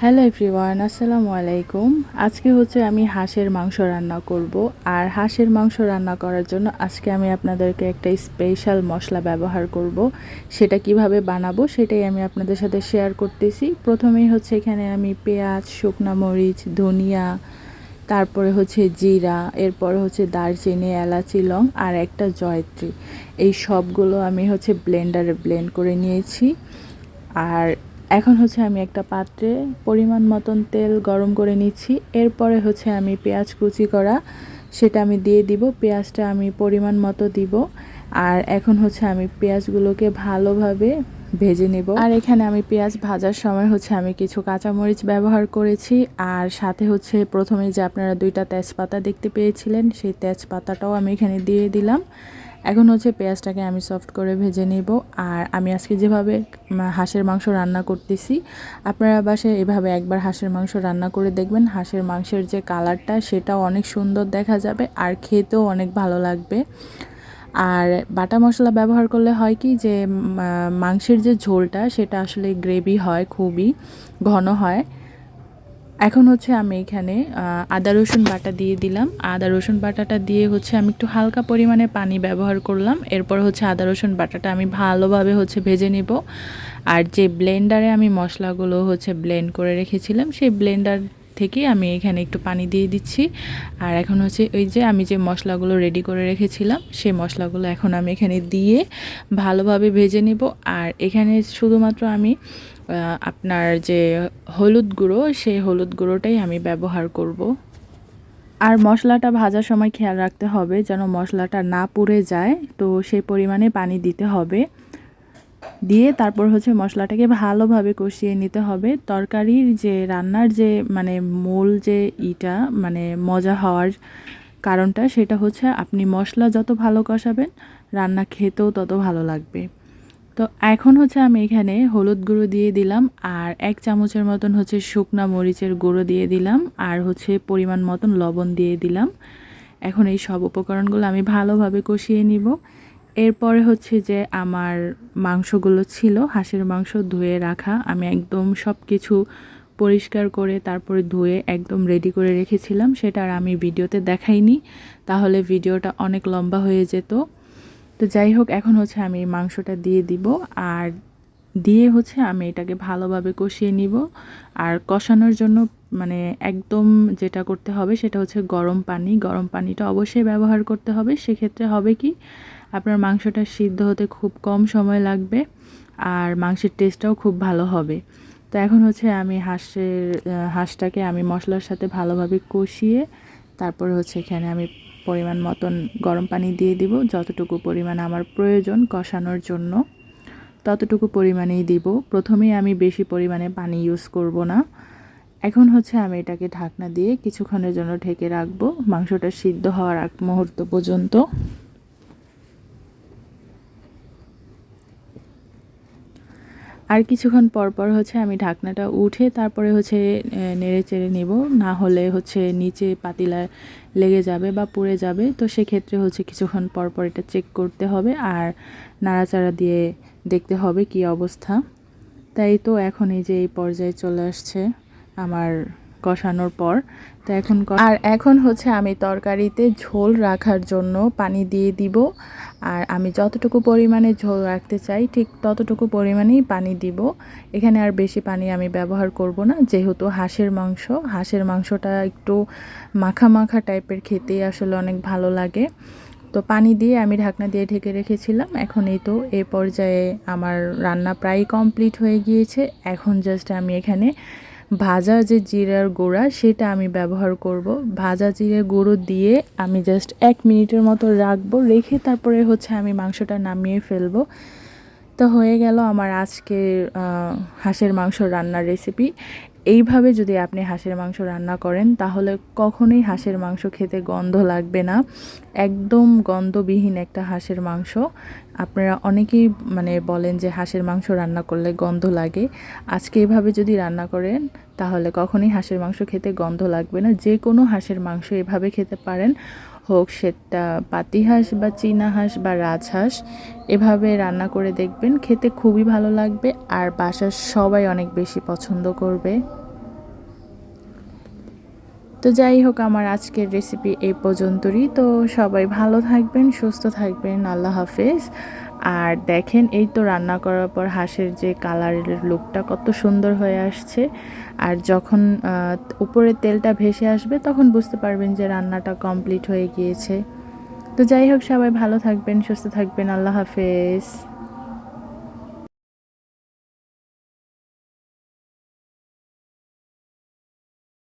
Hello everyone, আসসালামু আলাইকুম। আজকে হচ্ছে আমি হাঁসের মাংস রান্না করব আর হাঁসের মাংস রান্না করার জন্য আজকে আমি আপনাদেরকে একটা স্পেশাল মশলা ব্যবহার করব। সেটা কীভাবে বানাবো সেটাই আমি আপনাদের সাথে শেয়ার করতেছি। প্রথমেই হচ্ছে এখানে আমি পেঁয়াজ, শুকনা মরিচ, ধনিয়া, তারপরে হচ্ছে জিরা, এরপরে হচ্ছে দারচিনি, এলাচি, লং আর একটা জয়ত্রী। এই সবগুলো আমি হচ্ছে ব্লেন্ডারে ব্লেন্ড করে নিয়েছি। আর এখন হচ্ছে আমি একটা পাত্রে পরিমাণ মতন তেল গরম করে নিচ্ছি। এরপরে হচ্ছে আমি পেঁয়াজ কুচি করা, সেটা আমি দিয়ে দিব। পেঁয়াজটা আমি পরিমাণ মতো দিব। আর এখন হচ্ছে আমি পেঁয়াজগুলোকে ভালোভাবে ভেজে নেব। আর এখানে আমি পেঁয়াজ ভাজার সময় হচ্ছে আমি কিছু কাঁচামরিচ ব্যবহার করেছি। আর সাথে হচ্ছে প্রথমে যে আপনারা দুইটা তেজপাতা দেখতে পেয়েছিলেন, সেই তেজপাতাটাও আমি এখানে দিয়ে দিলাম। এখন হচ্ছে পেঁয়াজটাকে আমি সফট করে ভেজে নেব। আর আমি আজকে যেভাবে হাঁসের মাংস রান্না করতেছি, আপনারা বাসায় এভাবে একবার হাঁসের মাংস রান্না করে দেখবেন। হাঁসের মাংসের যে কালারটা সেটাও অনেক সুন্দর দেখা যাবে আর খেতেও অনেক ভালো লাগবে। আর বাটা মশলা ব্যবহার করলে হয় কি যে মাংসের যে ঝোলটা, সেটা আসলে গ্রেভি হয়, খুবই ঘন হয়। এখন হচ্ছে আমি এখানে আদা, রসুন বাটা দিয়ে দিলাম। আদা, রসুন বাটাটা দিয়ে হচ্ছে আমি একটু হালকা পরিমাণে পানি ব্যবহার করলাম। এরপর হচ্ছে আদা, রসুন বাটাটা আমি ভালোভাবে হচ্ছে ভেজে নিব। আর যে ব্লেন্ডারে আমি মশলাগুলো হচ্ছে ব্লেন্ড করে রেখেছিলাম, সেই ব্লেন্ডার থেকে আমি এখানে একটু পানি দিয়ে দিচ্ছি। আর এখন হচ্ছে ওই যে আমি যে মশলাগুলো রেডি করে রেখেছিলাম, সেই মশলাগুলো এখন আমি এখানে দিয়ে ভালোভাবে ভেজে নিব। আর এখানে শুধুমাত্র আমি আপনার যে হলুদ গুঁড়ো, সেই হলুদ গুঁড়োটাই আমি ব্যবহার করব। আর মশলাটা ভাজার সময় খেয়াল রাখতে হবে যেন মশলাটা না পুড়ে যায়, তো সেই পরিমাণে পানি দিতে হবে। দিয়ে তারপর হচ্ছে মশলাটাকে ভালোভাবে কষিয়ে নিতে হবে। তরকারির যে রান্নার যে মানে মূল যে ইটা মানে মজা হওয়ার কারণটা সেটা হচ্ছে আপনি মশলা যত ভালো কষাবেন, রান্না খেতেও তত ভালো লাগবে। তো এখন হচ্ছে আমি এখানে হলুদ গুঁড়ো দিয়ে দিলাম আর এক চামচের মতন হচ্ছে শুকনা মরিচের গুঁড়ো দিয়ে দিলাম আর হচ্ছে পরিমাণ মতন লবণ দিয়ে দিলাম। এখন এই সব উপকরণগুলো আমি ভালোভাবে কষিয়ে নিব। এরপরে হচ্ছে যে আমার মাংসগুলো ছিল, হাঁসের মাংস ধুয়ে রাখা। আমি একদম সব কিছু পরিষ্কার করে তারপরে ধুয়ে একদম রেডি করে রেখেছিলাম। সেটা আর আমি ভিডিওতে দেখাইনি। তাহলে ভিডিওটা অনেক লম্বা হয়ে যেত। তো যাই হোক, এখন হচ্ছে আমি মাংসটা দিয়ে দিব। আর দিয়ে হচ্ছে আমি এটাকে ভালোভাবে কষিয়ে নিব। আর কষানোর জন্য মানে একদম যেটা করতে হবে সেটা হচ্ছে গরম পানি। গরম পানিটা অবশ্যই ব্যবহার করতে হবে। সেক্ষেত্রে হবে কি আপনার মাংসটা সিদ্ধ হতে খুব কম সময় লাগবে আর মাংসের টেস্টটাও খুব ভালো হবে। তো এখন হচ্ছে আমি হাঁসের হাঁসটাকে আমি মশলার সাথে ভালোভাবে কষিয়ে তারপর হচ্ছে এখানে আমি পরিমাণ মতন গরম পানি দিয়ে দিব, যতটুকু পরিমাণ আমার প্রয়োজন কষানোর জন্য ততটুকু পরিমাণেই দিব। প্রথমেই আমি বেশি পরিমাণে পানি ইউজ করব না। এখন হচ্ছে আমি এটাকে ঢাকনা দিয়ে কিছুক্ষণের জন্য ঢেকে রাখব। মাংসটা সিদ্ধ হওয়ার আগ মুহূর্ত পর্যন্ত। আর কিছুক্ষণ পরপর পর হচ্ছে আমি ঢাকনাটা উঠে তারপরে হচ্ছে নেড়ে চেড়ে নেব। না হলে হচ্ছে নিচে পাতিলা লেগে যাবে বা পুড়ে যাবে। তো সেক্ষেত্রে হচ্ছে কিছুক্ষণ পর পর এটা চেক করতে হবে আর নাড়াচাড়া দিয়ে দেখতে হবে কি অবস্থা। তাই তো এখন এই যে এই পর্যায়ে চলে আসছে আমার কষানোর পর, তো এখন আর এখন হচ্ছে আমি তরকারিতে ঝোল রাখার জন্য পানি দিয়ে দিব। আর আমি যতটুকু পরিমাণে ঝোল রাখতে চাই, ঠিক ততটুকু পরিমাণেই পানি দিব। এখানে আর বেশি পানি আমি ব্যবহার করব না, যেহেতু হাঁসের মাংস। হাঁসের মাংসটা একটু মাখা মাখা টাইপের খেতেই আসলে অনেক ভালো লাগে। তো পানি দিয়ে আমি ঢাকনা দিয়ে ঢেকে রেখেছিলাম। এখন এই তো, এ পর্যায়ে আমার রান্না প্রায় কমপ্লিট হয়ে গিয়েছে। এখন জাস্ট আমি এখানে ভাজা যে জিরার গুঁড়া, সেটা আমি ব্যবহার করব। ভাজা জিরার গুঁড়ো দিয়ে আমি জাস্ট এক মিনিটের মতো রাখব, রেখে তারপরে হচ্ছে আমি মাংসটা নামিয়ে ফেলব। তো হয়ে গেল আমার আজকের হাঁসের মাংস রান্নার রেসিপি এইভাবে যদি আপনি হাঁসের মাংস রান্না করেন, তাহলে কখনোই হাঁসের মাংস খেতে গন্ধ লাগবে না। একদম গন্ধবিহীন একটা হাঁসের মাংস। আপনারা অনেকেই মানে বলেন যে হাঁসের মাংস রান্না করলে গন্ধ লাগে। আজকে এভাবে যদি রান্না করেন, তাহলে কখনোই হাঁসের মাংস খেতে গন্ধ লাগবে না। যে কোনো হাঁসের মাংস এভাবে খেতে পারেন। হোক সেটা পাতি হাঁস বা চীনা হাঁস বা রাজহাঁস এভাবে রান্না করে দেখবেন। খেতে খুবই ভালো লাগবে। আর বাসার সবাই অনেক বেশি পছন্দ করবে। তো যাই হোক, আমার আজকের রেসিপি এই পর্যন্তই। তো সবাই ভালো থাকবেন, সুস্থ থাকবেন, আল্লাহ হাফেজ। আর দেখেন, এই তো রান্না করার পর হাঁসের যে কালারের লুকটা কত সুন্দর হয়ে আসছে। আর যখন উপরে তেলটা ভেসে আসবে, তখন বুঝতে পারবেন যে রান্নাটা কমপ্লিট হয়ে গিয়েছে। তো যাই হোক, সবাই ভালো থাকবেন, সুস্থ থাকবেন, আল্লাহ হাফেজ।